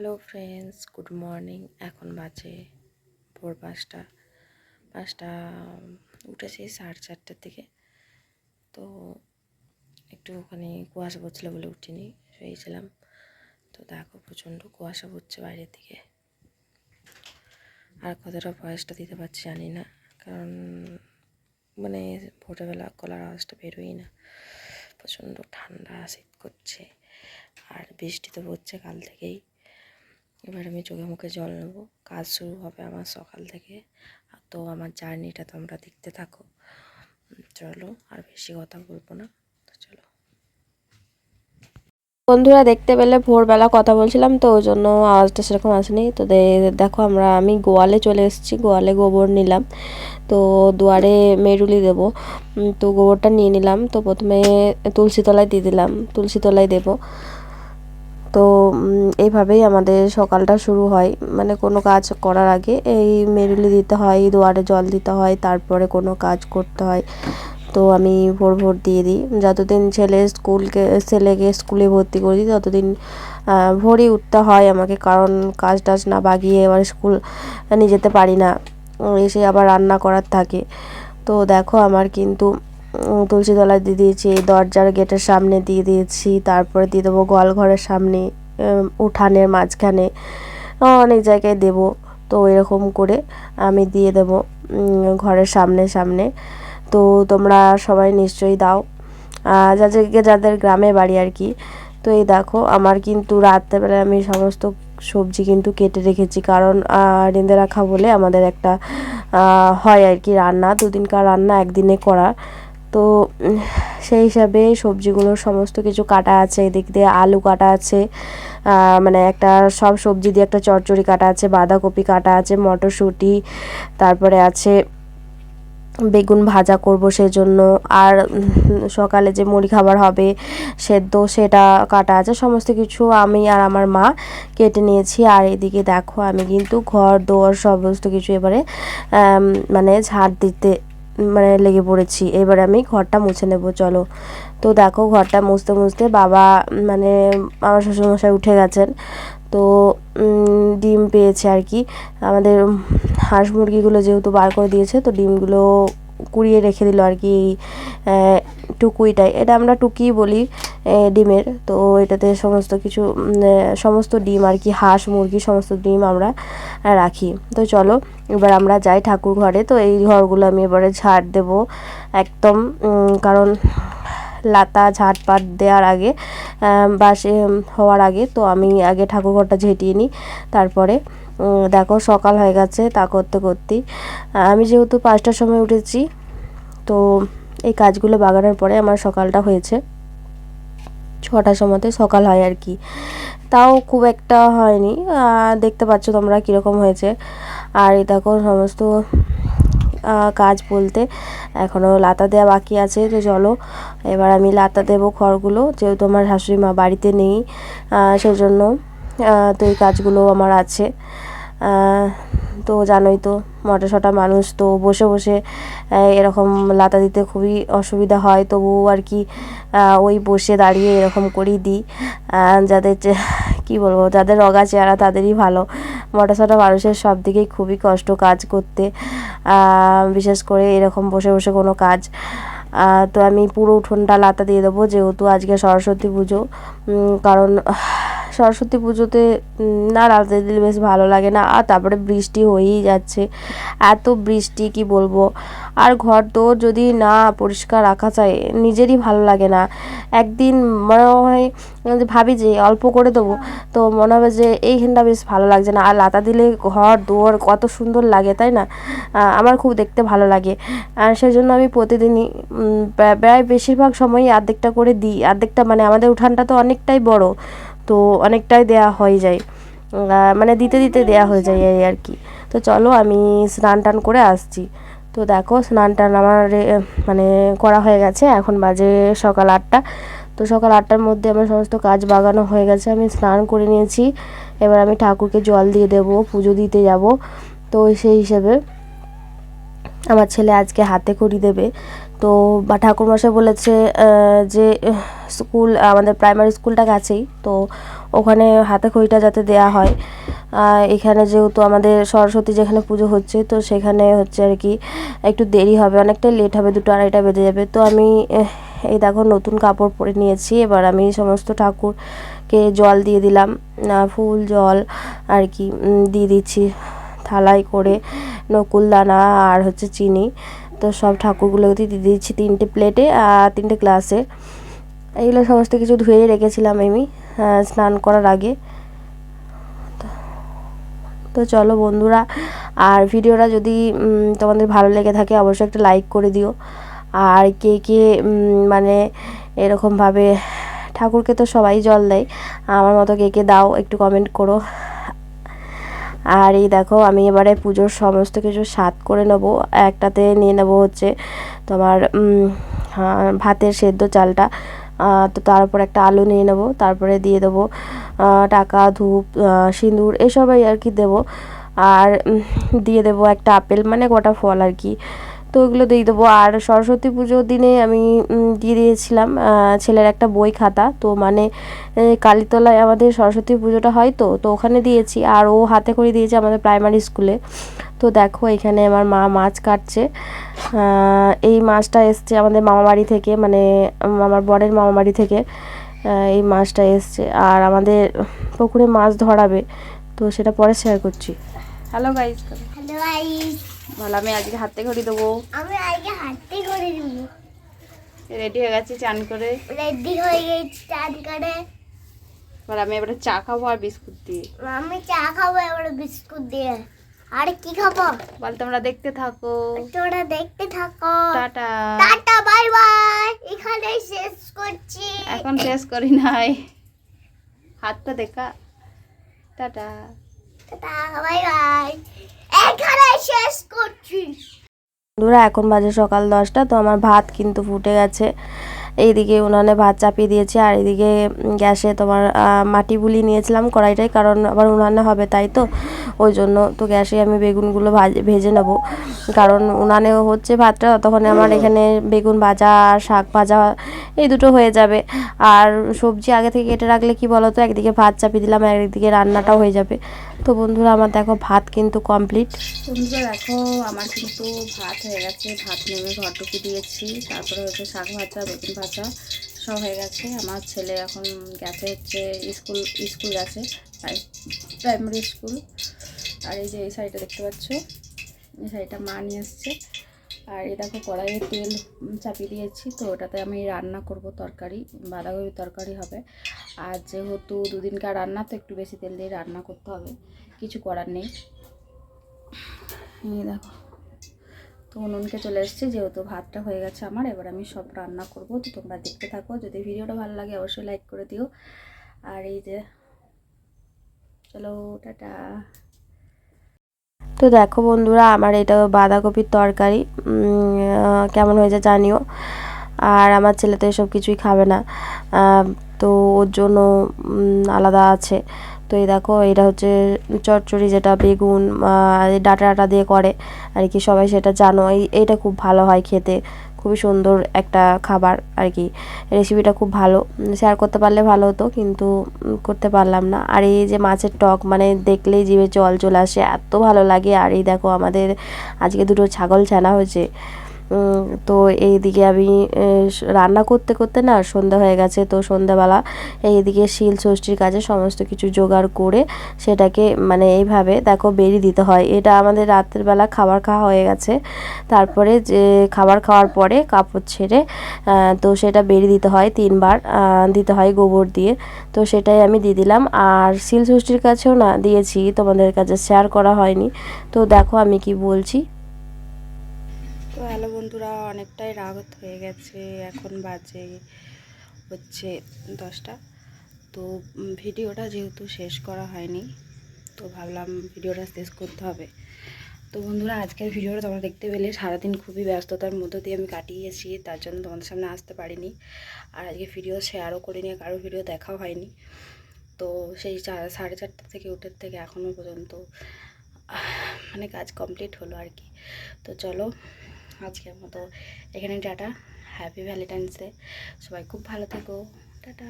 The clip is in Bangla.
Hello friends, good morning. এখন বাজে ভোর পাঁচটা। পাঁচটা উঠেছি সাড়ে চারটার দিকে। তো একটু ওখানে কুয়াশা পড়ছিল বলে উঠিনি, শুয়েছিলাম। তো দেখো প্রচণ্ড কুয়াশা পড়ছে বাইরের দিকে। আর কতটা ভয়েসটা দিতে পারছি জানি না, কারণ মানে ভোরবেলা গলার আওয়াজটা বেরোই না। প্রচণ্ড ঠান্ডা শীত করছে। আর বৃষ্টি তো পড়ছে কাল থেকেই। এবার আমি চোখে মুখে জল নেব। কাজ শুরু হবে আমার সকাল থেকে। তো আমার জার্নিটা তোমরা দেখতে থাকো। চলো, আর বেশি কথা বলব না। তো চলো। বন্ধুরা দেখতে পেলে ভোরবেলা কথা বলছিলাম, তো ওই জন্য আওয়াজটা সেরকম আসেনি। তো দেখো আমরা, আমি গোয়ালে চলে এসেছি, গোয়ালে গোবর নিলাম। তো দুয়ারে মেরুলি দেবো। তো গোবরটা নিয়ে নিলাম। তো প্রথমে তুলসী তলায় দিয়ে দিলাম। তুলসী তলায় দেবো। তো এইভাবেই আমাদের সকালটা শুরু হয়। মানে কোনো কাজ করার আগে এই মেরুলি দিতে হয়, দুয়ারে জল দিতে হয়, তারপরে কোনো কাজ করতে হয়। তো আমি ভোর ভোর দিয়ে দিই। যতদিন ছেলে স্কুলকে, ছেলেকে স্কুলে ভর্তি করে দিই, ততদিন ভোরই উঠতে হয় আমাকে। কারণ কাজ টাজ না বাগিয়ে এবার স্কুল নিয়ে যেতে পারি না। এসে আবার রান্না করার থাকে। তো দেখো আমার কিন্তু তুলসী তলায় দিয়ে দিয়েছি দরজার গেটের সামনে দিয়ে দিয়েছি, তারপরে দিয়ে দেবো গোয়াল ঘরের সামনে উঠানের মাঝখানে অনেক জায়গায় দেব। তো এরকম করে আমি দিয়ে দেবো ঘরের সামনে সামনে। তো তোমরা সবাই নিশ্চয়ই দাও। যাদেরকে, যাদের গ্রামে বাড়ি আর কি, তো এই দেখো, আমার কিন্তু রাত্রেবেলায় আমি সমস্ত সবজি কিন্তু কেটে রেখেছি। কারণ রেঁধে রাখা বলে আমাদের একটা হয় আর কি রান্না, দুদিনকার রান্না, একদিনে করা। তো সেই হিসাবে সবজিগুলোর সমস্ত কিছু কাটা আছে, এদিক দিয়ে আলু কাটা আছে মানে একটা সব সবজি দিয়ে একটা চচ্চড়ি কাটা আছে, বাঁধাকপি কাটা আছে, মটরশুঁটি, তারপরে আছে বেগুন ভাজা করব সেজন্য, আর সকালে যে মুড়ি খাবার হবে, সেদ্ধ সেটা কাটা আছে, সমস্ত কিছু আমি আর আমার মা কেটে নিয়েছি, আর এদিকে দেখো আমি কিন্তু ঘর, দোয়ার সমস্ত কিছু এবারে মানে ঝাড় দিতে মানে লেগে পড়েছি। এবারে আমি ঘরটা মুছে নেব, চলো। তো দেখো ঘরটা মুছতে মুছতে বাবা মানে আমার শ্বশুরমশাই উঠে গেছেন। তো ডিম পেয়েছে আর কি। আমাদের হাঁস মুরগিগুলো যেহেতু বার করে দিয়েছে, তো ডিমগুলো কুড়িয়ে রেখে দিল আর কি টুকুইটাই। এটা আমরা টুকি বলি ডিমের। তো এটাতে সমস্ত কিছু সমস্ত ডিম আর কি, হাঁস, মুরগি, সমস্ত ডিম আমরা রাখি। তো চলো, এবার আমরা যাই ঠাকুর ঘরে। তো এই ঘরগুলো আমি এবারে ঝাড় দেব একদম কারণ লাতা ঝাড়পাট দেওয়ার আগে বাসে হওয়ার আগে। তো আমি আগে ঠাকুর ঘরটা ঝেঁটিয়ে নিই, তারপরে দেখো সকাল হয়ে গেছে, তা করতে করতেই। আমি যেহেতু পাঁচটার সময় উঠেছি, তো এই কাজগুলো বাগানোর পরে আমার সকালটা হয়েছে। ছটার সময়তে সকাল হয় আর কি। তাও খুব একটা হয়নি দেখতে পাচ্ছ তোমরা কীরকম হয়েছে। আর এই দেখো সমস্ত কাজ বলতে এখনও লাতা দেওয়া বাকি আছে, তো চলো এবার আমি লাতা দেবো খড়গুলো, যেহেতু আমার শাশুড়ি মা বাড়িতে নেই সেজন্য তো এই কাজগুলো আমার আছে। তো জানোই তো মোটা সোটা মানুষ, তো বসে বসে এরকম লাতা দিতে খুবই অসুবিধা হয়। তবু আর কি ওই বসে দাঁড়িয়ে এরকম করেই দিই। যাদের কী বলব, যাদের রগা চেহারা তাদেরই ভালো। মোটা সোটা মানুষের সব দিকেই খুবই কষ্ট কাজ করতে। বিশেষ করে এরকম বসে বসে কোনো কাজ। তো আমি পুরো উঠোনটা লাতা দিয়ে দেবো, যেহেতু আজকে সরস্বতী পুজো। কারণ সরস্বতী পুজোতে না রাতে দিলে বেশ ভালো লাগে না। আর তারপরে বৃষ্টি হয়েই যাচ্ছে। এত বৃষ্টি, কি বলব? আর ঘর তো যদি না পরিষ্কার রাখা যায়, নিজেরই ভালো লাগে না। একদিন মনে হয় ভাবি যে অল্প করে দেবো, তো মনে হবে যে এইখানটা বেশ ভালো লাগছে না। আর লাতা দিলে ঘর দুয়ার কত সুন্দর লাগে, তাই না? আমার খুব দেখতে ভালো লাগে। আর সেই জন্য আমি প্রতিদিনই প্রায় বেশিরভাগ সময়ই অর্ধেকটা করে দিই। অর্ধেকটা মানে আমাদের উঠানটা তো অনেকটাই বড়। তো অনেকটাই দেয়া হয়ে যায়। মানে দিতে দিতে দেয়া হয়ে যায় এই আর কি। তো চলো আমি স্নান টান করে আসছি। তো দেখো স্নান টান আমার মানে করা হয়ে গেছে। এখন বাজে সকাল আটটা। তো সকাল আটটার মধ্যে আমার সমস্ত কাজ বাগানো হয়ে গেছে। আমি স্নান করে নিয়েছি। এবার আমি ঠাকুরকে জল দিয়ে দেবো, পুজো দিতে যাব। তো সেই হিসেবে আমার ছেলে আজকে হাতে খড়ি দেবে। তো, বা ঠাকুরমশাই বলেছে যে স্কুল, আমাদের প্রাইমারি স্কুলটা কাছেই, তো ওখানে হাতে খড়িটা যাতে দেয়া হয়। এখানে যেহেতু আমাদের সরস্বতী যেখানে পুজো হচ্ছে, তো সেখানে হচ্ছে আর কি, একটু দেরি হবে, অনেকটাই লেট হবে, দুটো আড়াইটা বেজে যাবে। তো আমি এই দেখো নতুন কাপড় পরে নিয়েছি, এবার আমি সমস্ত ঠাকুরকে জল দিয়ে দিলাম ফুল, জল আর কি দিয়ে দিচ্ছি থালাই করে, নকুল দানা আর হচ্ছে চিনি। তো সব ঠাকুরগুলোকে দিয়ে দিচ্ছি তিনটে প্লেটে আর তিনটে গ্লাসে এইগুলো সমস্ত কিছু ধুয়ে রেখেছিলাম আমি স্নান করার আগে। তো চলো বন্ধুরা, আর ভিডিওটা যদি তোমাদের ভালো লেগে থাকে অবশ্যই একটা লাইক করে দিও। আর কে কে মানে এরকমভাবে ঠাকুরকে তো সবাই জল দেয়, আমার মতো কে কে দাও একটু কমেন্ট করো। আর এই দেখো আমি এবারে পুজোর সমস্ত কিছু স্বাদ করে নেব। একটাতে নিয়ে নেব হচ্ছে তোমার হ্যাঁ, ভাতের সেদ্ধ চালটা। তো তার উপর একটা আলু নিয়ে নেব তারপরে দিয়ে দেবো টাকা ধূপ সিঁদুর এসবই আর কি দেবো। আর দিয়ে দেবো একটা আপেল মানে গোটা ফল আর কি। তো ওগুলো দিয়ে দেবো। আর সরস্বতী পুজোর দিনে আমি দিয়ে দিয়েছিলাম ছেলের একটা বই খাতা। তো মানে কালীতলায় আমাদের সরস্বতী পুজোটা হয় তো তো ওখানে দিয়েছি। আর ও হাতে করে দিয়েছে আমাদের প্রাইমারি স্কুলে তো দেখো এখানে আমার মা মাছ কাটছে। এই মাছটা এসছে আমাদের মামা বাড়ি থেকে মানে আমার বরের মামা বাড়ি থেকে এই মাছটা এসছে। আর আমাদের পুকুরে মাছ ধরাবে। তো সেটা পরে শেয়ার করছি। হ্যালো গাইস হ্যালো গাইস ভালো আমি আজকে হাতে ঘড়ি দেবো। আমি আজকে হাঁটতে করে দিব। রেডি হয়ে গেছি চান করে? রেডি হয়ে গেছি চান করে। এবার আমি এবারে চা খাব আর বিস্কুট দিয়ে। আমি চা খাব এবার বিস্কুট দিয়ে। আর কি খাব? বল তোমরা দেখতে থাকো। তোমরা দেখতে থাকো। টাটা। Tata bye bye. এখানে শেষ করছি। এখন শেষ করি নাই। হাতটা দেখা। টাটা। Tata bye bye. বন্ধুরা, এখন বাজে সকাল দশটা, তো আমার ভাত কিন্তু ফুটে গেছে। এইদিকে উনানে ভাত চাপিয়ে দিয়েছি, আর এদিকে গ্যাসে তোমার মাটি বুলি নিয়েছিলাম কড়াইটাই কারণ আবার উনানে হবে, তাই তো? ওই জন্য তো গ্যাসে আমি বেগুনগুলো ভাজ- ভেজে নেব। কারণ উনানেও হচ্ছে ভাতটা, ততক্ষণে আমার এখানে বেগুন ভাজা শাক ভাজা এই দুটো হয়ে যাবে। আর সবজি আগে থেকে কেটে রাখলে কি বলো তো একদিকে ভাত চাপিয়ে দিলাম, আর একদিকে রান্নাটাও হয়ে যাবে। তো বন্ধুরা, আমার দেখো ভাত কিন্তু কমপ্লিট বন্ধুরা, দেখো আমার কিন্তু ভাত হয়ে গেছে। ভাত নেমে ঘর ঢুকে দিয়েছি। তারপরে হচ্ছে শাক ভাজা, বেগুন ভাজা সব হয়ে গেছে। আমার ছেলে এখন গেছে হচ্ছে স্কুল স্কুল গেছে প্রাইমারি স্কুল আর এই যে এই শাড়িটা দেখতে পাচ্ছ? এই শাড়িটা মা নিয়ে আসছে আর এ দেখো কড়াইয়ে তেল চাপিয়ে দিয়েছি, তো ওটাতে আমি রান্না করব তরকারি বাঁধাকপি তরকারি হবে। আর যেহেতু দুদিনকার রান্না, তো একটু বেশি তেল দিয়ে রান্না করতে হবে, কিছু করার নেই। এই দেখো, তো উনুনকে চলে এসেছি, যেহেতু ভাতটা হয়ে গেছে আমার, এবার আমি সব রান্না করব। তো তোমরা দেখতে থাকো, যদি ভিডিওটা ভালো লাগে অবশ্যই লাইক করে দিও। আর এই যে, চলো, টাটা। তো দেখো বন্ধুরা, আমার এটা বাঁধাকপির তরকারি। কেমন হয়েছে জানিও। আর আমার ছেলে তো এসব কিছুই খাবে না। তো ওর জন্য আলাদা আছে। তো এই দেখো, এটা হচ্ছে চচ্চড়ি যেটা বেগুন ডাটা ডাটা দিয়ে করে। আর কি সবাই সেটা জানো, এই, এইটা খুব ভালো হয় খেতে। খুবই সুন্দর একটা খাবার আর কি। রেসিপিটা খুব ভালো। শেয়ার করতে পারলে ভালো হতো, কিন্তু করতে পারলাম না। আর এই যে মাছের টক মানে দেখলেই জিভে জল চলে আসে, এত ভালো লাগে। আর এই দেখো আমাদের আজকে দুটো ছাগল ছানা হয়েছে। তো এইদিকে আমি রান্না করতে করতে না সন্ধ্যা হয়ে গেছে, তো সন্ধ্যাবেলা এইদিকে শিল ষষ্ঠীর কাজে সমস্ত কিছু জোগাড় করে সেটাকে মানে এইভাবে দেখো বেরিয়ে দিতে হয়। এটা আমাদের রাতের বেলা খাবার খাওয়া হয়ে গেছে। তারপরে যে খাবার খাওয়ার পরে কাপড় ছেড়ে তো সেটা বেরিয়ে দিতে হয় তিনবার দিতে হয় গোবর দিয়ে। তো সেটাই আমি দিয়ে দিলাম। আর শিল ষষ্ঠীর কাছেও না দিয়েছি, তোমাদের কাছে শেয়ার করা হয়নি। তো দেখো আমি কি বলছি। তো হ্যালো বন্ধুরা, অনেকটাই রাগত হয়ে গেছে, এখন বাজে হচ্ছে দশটা। তো ভিডিওটা যেহেতু শেষ করা হয়নি, তো ভাবলাম ভিডিওটা শেষ করতে হবে। তো বন্ধুরা, আজকের ভিডিওটা তোমরা দেখতে পেলে, সারাদিন খুবই ব্যস্ততার মধ্য দিয়ে আমি কাটিয়েছি, তার জন্য তোমাদের সামনে আসতে পারিনি। আর আজকে ভিডিও শেয়ারও করিনি কারও ভিডিও দেখাও হয়নি। তো সেই সাড়ে চারটা থেকে উঠে থেকে এখনও পর্যন্ত মানে কাজ কমপ্লিট হলো আর কি। তো চলো আজকের মতো। এখানে টাটা। হ্যাপি ভ্যালেন্টাইন্স ডে সবাই খুব ভালো থেকো। টাটা।